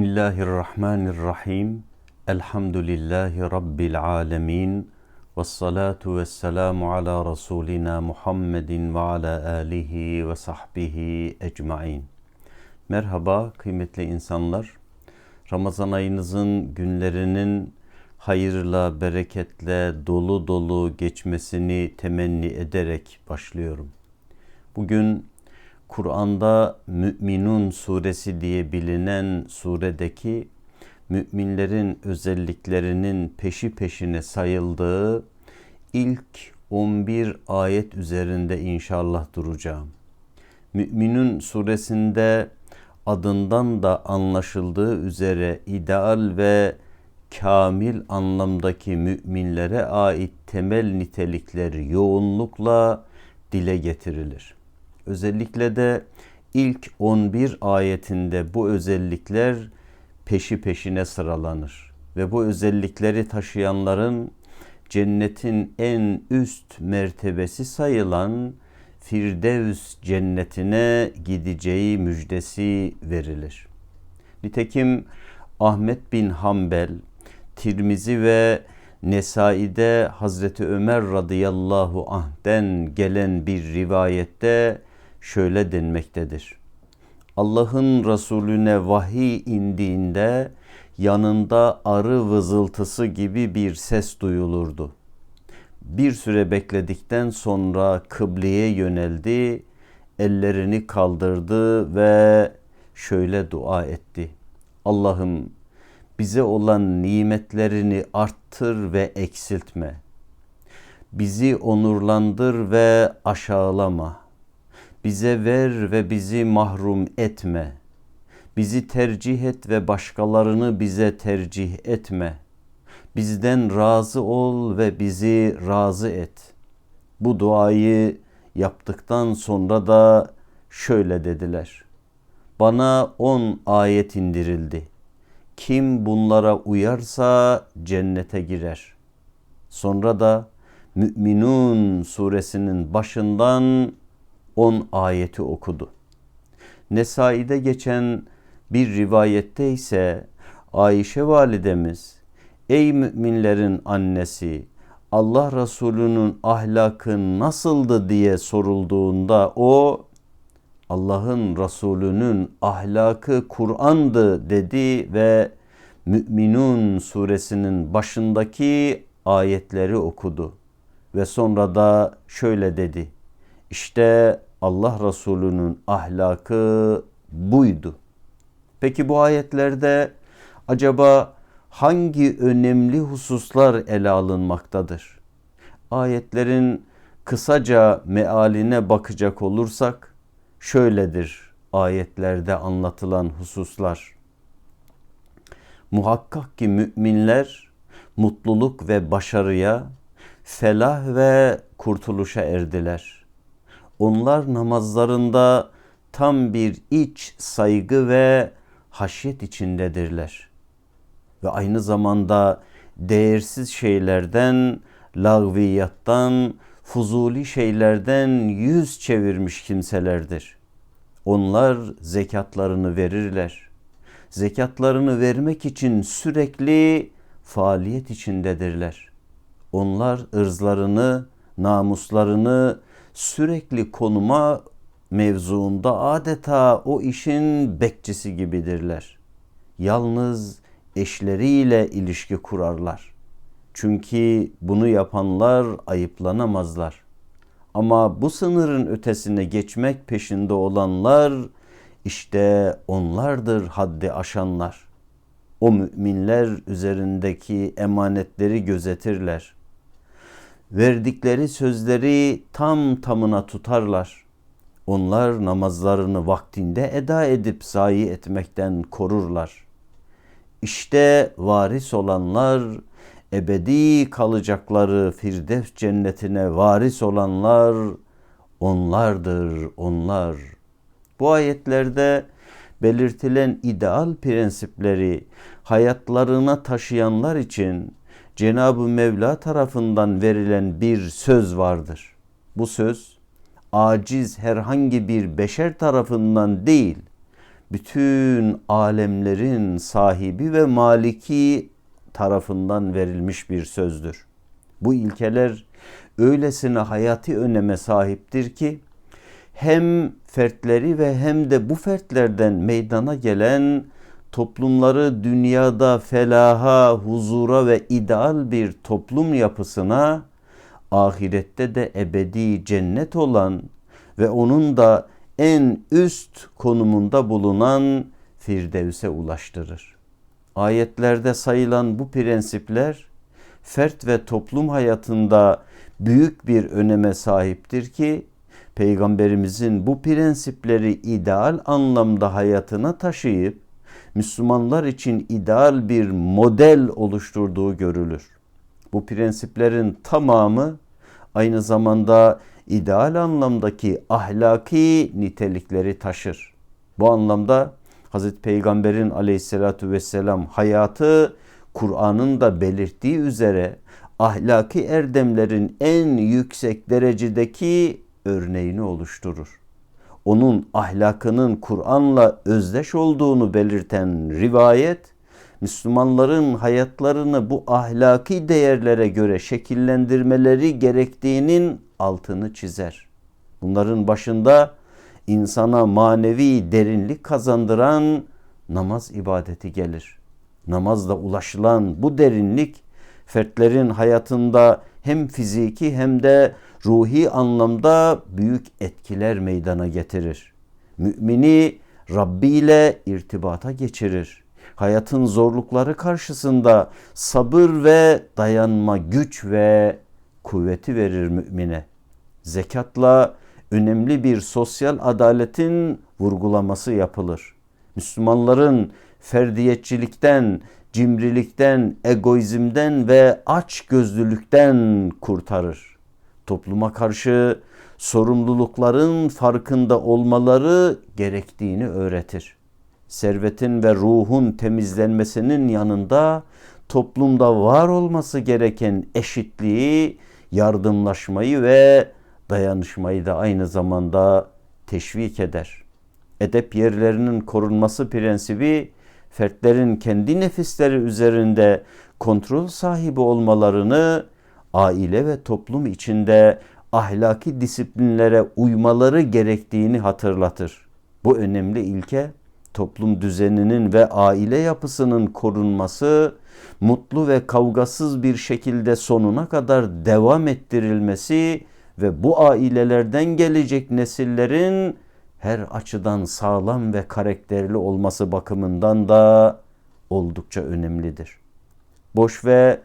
Bismillahirrahmanirrahim. Elhamdülillahi Rabbil alemin. Ve salatu ve selamu ala Resulina Muhammedin ve ala alihi ve sahbihi ecmain. Merhaba kıymetli insanlar. Ramazan ayınızın günlerinin hayırla, bereketle, dolu dolu geçmesini temenni ederek başlıyorum. Bugün Kur'an'da Müminun suresi diye bilinen suredeki müminlerin özelliklerinin peşi peşine sayıldığı ilk 11 ayet üzerinde inşallah duracağım. Müminun suresinde adından da anlaşıldığı üzere ideal ve kamil anlamdaki müminlere ait temel nitelikler yoğunlukla dile getirilir. Özellikle de ilk 11 ayetinde bu özellikler peşi peşine sıralanır ve bu özellikleri taşıyanların cennetin en üst mertebesi sayılan Firdevs cennetine gideceği müjdesi verilir. Nitekim Ahmet bin Hanbel, Tirmizi ve Nesai'de Hazreti Ömer radıyallahu anh'den gelen bir rivayette şöyle denmektedir. Allah'ın Resulüne vahiy indiğinde yanında arı vızıltısı gibi bir ses duyulurdu. Bir süre bekledikten sonra kıbleye yöneldi, ellerini kaldırdı ve şöyle dua etti. Allah'ım bize olan nimetlerini arttır ve eksiltme. Bizi onurlandır ve aşağılama. Bize ver ve bizi mahrum etme. Bizi tercih et ve başkalarını bize tercih etme. Bizden razı ol ve bizi razı et. Bu duayı yaptıktan sonra da şöyle dediler. Bana on ayet indirildi. Kim bunlara uyarsa cennete girer. Sonra da Müminun suresinin başından 10 ayeti okudu. Nesai'de geçen bir rivayette ise Ayşe validemiz ey müminlerin annesi Allah Resulü'nün ahlakı nasıldı diye sorulduğunda o Allah'ın Resulü'nün ahlakı Kur'an'dı dedi ve Müminun suresinin başındaki ayetleri okudu ve sonra da şöyle dedi. İşte Allah Resulü'nün ahlakı buydu. Peki bu ayetlerde acaba hangi önemli hususlar ele alınmaktadır? Ayetlerin kısaca mealine bakacak olursak şöyledir ayetlerde anlatılan hususlar. Muhakkak ki müminler mutluluk ve başarıya, felah ve kurtuluşa erdiler.'' Onlar namazlarında tam bir iç saygı ve haşyet içindedirler. Ve aynı zamanda değersiz şeylerden, lagviyattan, fuzuli şeylerden yüz çevirmiş kimselerdir. Onlar zekatlarını verirler. Zekatlarını vermek için sürekli faaliyet içindedirler. Onlar ırzlarını, namuslarını sürekli konuma mevzuunda adeta o işin bekçisi gibidirler. Yalnız eşleriyle ilişki kurarlar. Çünkü bunu yapanlar ayıplanamazlar. Ama bu sınırın ötesine geçmek peşinde olanlar işte onlardır haddi aşanlar. O müminler üzerindeki emanetleri gözetirler verdikleri sözleri tam tamına tutarlar. Onlar namazlarını vaktinde eda edip zayi etmekten korurlar. İşte varis olanlar, ebedi kalacakları Firdevs cennetine varis olanlar onlardır onlar. Bu ayetlerde belirtilen ideal prensipleri hayatlarına taşıyanlar için Cenab-ı Mevla tarafından verilen bir söz vardır. Bu söz aciz herhangi bir beşer tarafından değil, bütün alemlerin sahibi ve maliki tarafından verilmiş bir sözdür. Bu ilkeler öylesine hayati öneme sahiptir ki hem fertleri ve hem de bu fertlerden meydana gelen toplumları dünyada felaha, huzura ve ideal bir toplum yapısına ahirette de ebedi cennet olan ve onun da en üst konumunda bulunan Firdevs'e ulaştırır. Ayetlerde sayılan bu prensipler fert ve toplum hayatında büyük bir öneme sahiptir ki Peygamberimizin bu prensipleri ideal anlamda hayatına taşıyıp Müslümanlar için ideal bir model oluşturduğu görülür. Bu prensiplerin tamamı aynı zamanda ideal anlamdaki ahlaki nitelikleri taşır. Bu anlamda Hazreti Peygamber'in aleyhissalatu vesselam hayatı Kur'an'ın da belirttiği üzere ahlaki erdemlerin en yüksek derecedeki örneğini oluşturur. Onun ahlakının Kur'an'la özdeş olduğunu belirten rivayet, Müslümanların hayatlarını bu ahlaki değerlere göre şekillendirmeleri gerektiğinin altını çizer. Bunların başında insana manevi derinlik kazandıran namaz ibadeti gelir. Namazla ulaşılan bu derinlik fertlerin hayatında hem fiziki hem de ruhi anlamda büyük etkiler meydana getirir. Mümini Rabbi ile irtibata geçirir. Hayatın zorlukları karşısında sabır ve dayanma güç ve kuvveti verir mümine. Zekatla önemli bir sosyal adaletin vurgulaması yapılır. Müslümanların ferdiyetçilikten, cimrilikten, egoizmden ve aç gözlülükten kurtarır. Topluma karşı sorumlulukların farkında olmaları gerektiğini öğretir. Servetin ve ruhun temizlenmesinin yanında toplumda var olması gereken eşitliği, yardımlaşmayı ve dayanışmayı da aynı zamanda teşvik eder. Edep yerlerinin korunması prensibi fertlerin kendi nefisleri üzerinde kontrol sahibi olmalarını aile ve toplum içinde ahlaki disiplinlere uymaları gerektiğini hatırlatır. Bu önemli ilke toplum düzeninin ve aile yapısının korunması, mutlu ve kavgasız bir şekilde sonuna kadar devam ettirilmesi ve bu ailelerden gelecek nesillerin her açıdan sağlam ve karakterli olması bakımından da oldukça önemlidir. Boş ve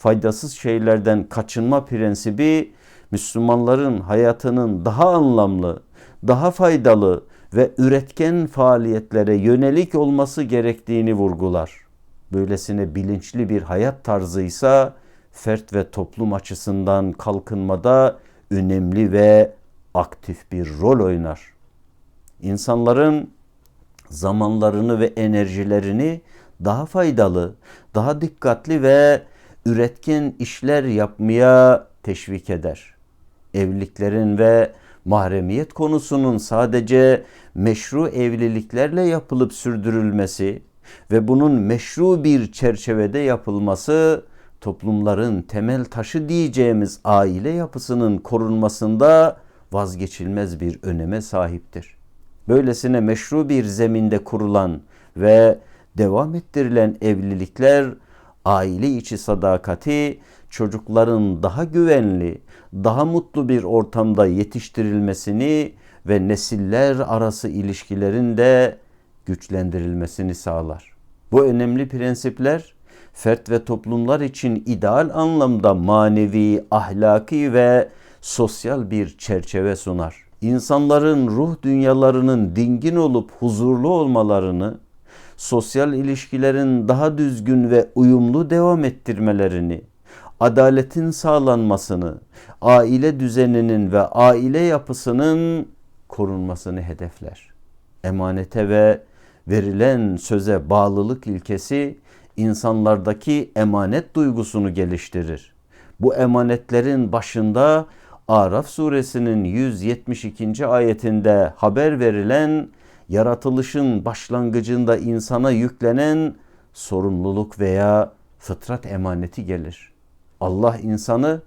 faydasız şeylerden kaçınma prensibi Müslümanların hayatının daha anlamlı, daha faydalı ve üretken faaliyetlere yönelik olması gerektiğini vurgular. Böylesine bilinçli bir hayat tarzıysa fert ve toplum açısından kalkınmada önemli ve aktif bir rol oynar. İnsanların zamanlarını ve enerjilerini daha faydalı, daha dikkatli ve üretken işler yapmaya teşvik eder. Evliliklerin ve mahremiyet konusunun sadece meşru evliliklerle yapılıp sürdürülmesi ve bunun meşru bir çerçevede yapılması toplumların temel taşı diyeceğimiz aile yapısının korunmasında vazgeçilmez bir öneme sahiptir. Böylesine meşru bir zeminde kurulan ve devam ettirilen evlilikler aile içi sadakati çocukların daha güvenli, daha mutlu bir ortamda yetiştirilmesini ve nesiller arası ilişkilerin de güçlendirilmesini sağlar. Bu önemli prensipler fert ve toplumlar için ideal anlamda manevi, ahlaki ve sosyal bir çerçeve sunar. İnsanların ruh dünyalarının dingin olup huzurlu olmalarını, sosyal ilişkilerin daha düzgün ve uyumlu devam ettirmelerini, adaletin sağlanmasını, aile düzeninin ve aile yapısının korunmasını hedefler. Emanete ve verilen söze bağlılık ilkesi insanlardaki emanet duygusunu geliştirir. Bu emanetlerin başında Araf suresinin 172. ayetinde haber verilen yaratılışın başlangıcında insana yüklenen sorumluluk veya fıtrat emaneti gelir. Allah insanı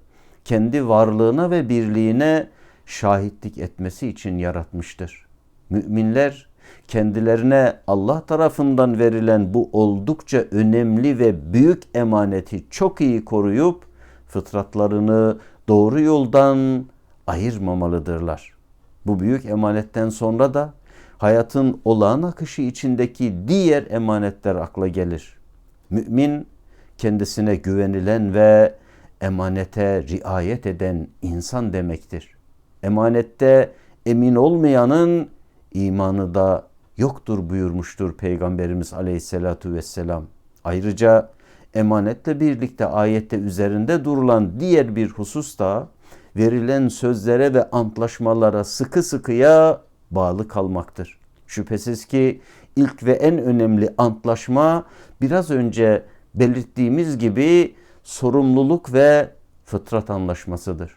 kendi varlığına ve birliğine şahitlik etmesi için yaratmıştır. Müminler kendilerine Allah tarafından verilen bu oldukça önemli ve büyük emaneti çok iyi koruyup fıtratlarını doğru yoldan ayırmamalıdırlar. Bu büyük emanetten sonra da hayatın olağan akışı içindeki diğer emanetler akla gelir. Mümin kendisine güvenilen ve emanete riayet eden insan demektir. Emanette emin olmayanın imanı da yoktur buyurmuştur Peygamberimiz Aleyhisselatu vesselam. Ayrıca emanetle birlikte ayette üzerinde durulan diğer bir husus da verilen sözlere ve antlaşmalara sıkı sıkıya bağlı kalmaktır. Şüphesiz ki ilk ve en önemli antlaşma biraz önce belirttiğimiz gibi sorumluluk ve fıtrat anlaşmasıdır.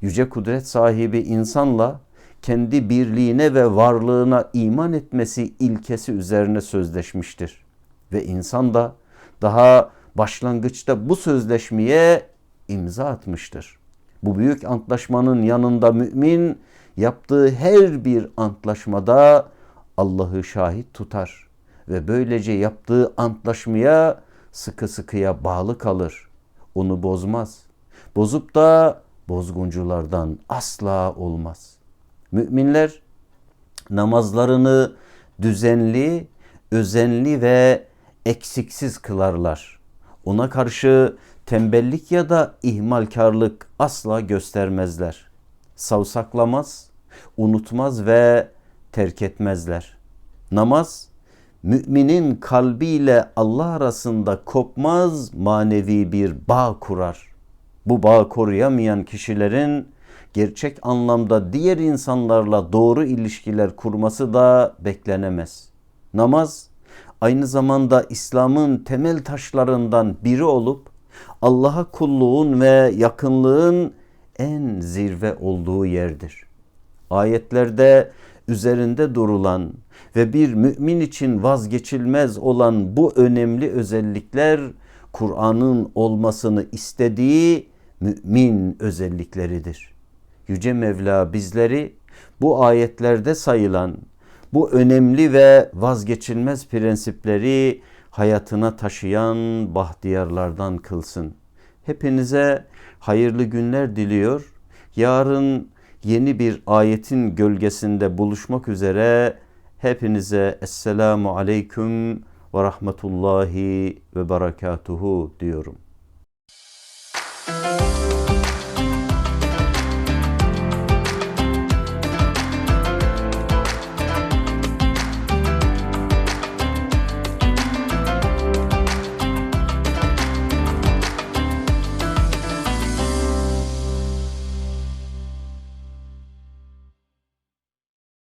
Yüce kudret sahibi insanla kendi birliğine ve varlığına iman etmesi ilkesi üzerine sözleşmiştir. Ve insan da daha başlangıçta bu sözleşmeye imza atmıştır. Bu büyük antlaşmanın yanında mümin yaptığı her bir antlaşmada Allah'ı şahit tutar ve böylece yaptığı antlaşmaya sıkı sıkıya bağlı kalır. Onu bozmaz. Bozup da bozgunculardan asla olmaz. Müminler namazlarını düzenli, özenli ve eksiksiz kılarlar. Ona karşı tembellik ya da ihmalkarlık asla göstermezler. Savsaklamaz, unutmaz ve terk etmezler. Namaz müminin kalbiyle Allah arasında kopmaz manevi bir bağ kurar. Bu bağ koruyamayan kişilerin gerçek anlamda diğer insanlarla doğru ilişkiler kurması da beklenemez. Namaz aynı zamanda İslam'ın temel taşlarından biri olup Allah'a kulluğun ve yakınlığın en zirve olduğu yerdir. Ayetlerde üzerinde durulan ve bir mümin için vazgeçilmez olan bu önemli özellikler Kur'an'ın olmasını istediği mümin özellikleridir. Yüce Mevla bizleri bu ayetlerde sayılan bu önemli ve vazgeçilmez prensipleri hayatına taşıyan bahtiyarlardan kılsın. Hepinize hayırlı günler diliyor. Yarın yeni bir ayetin gölgesinde buluşmak üzere hepinize Esselamu Aleyküm ve Rahmetullahi ve Berekatuhu diyorum.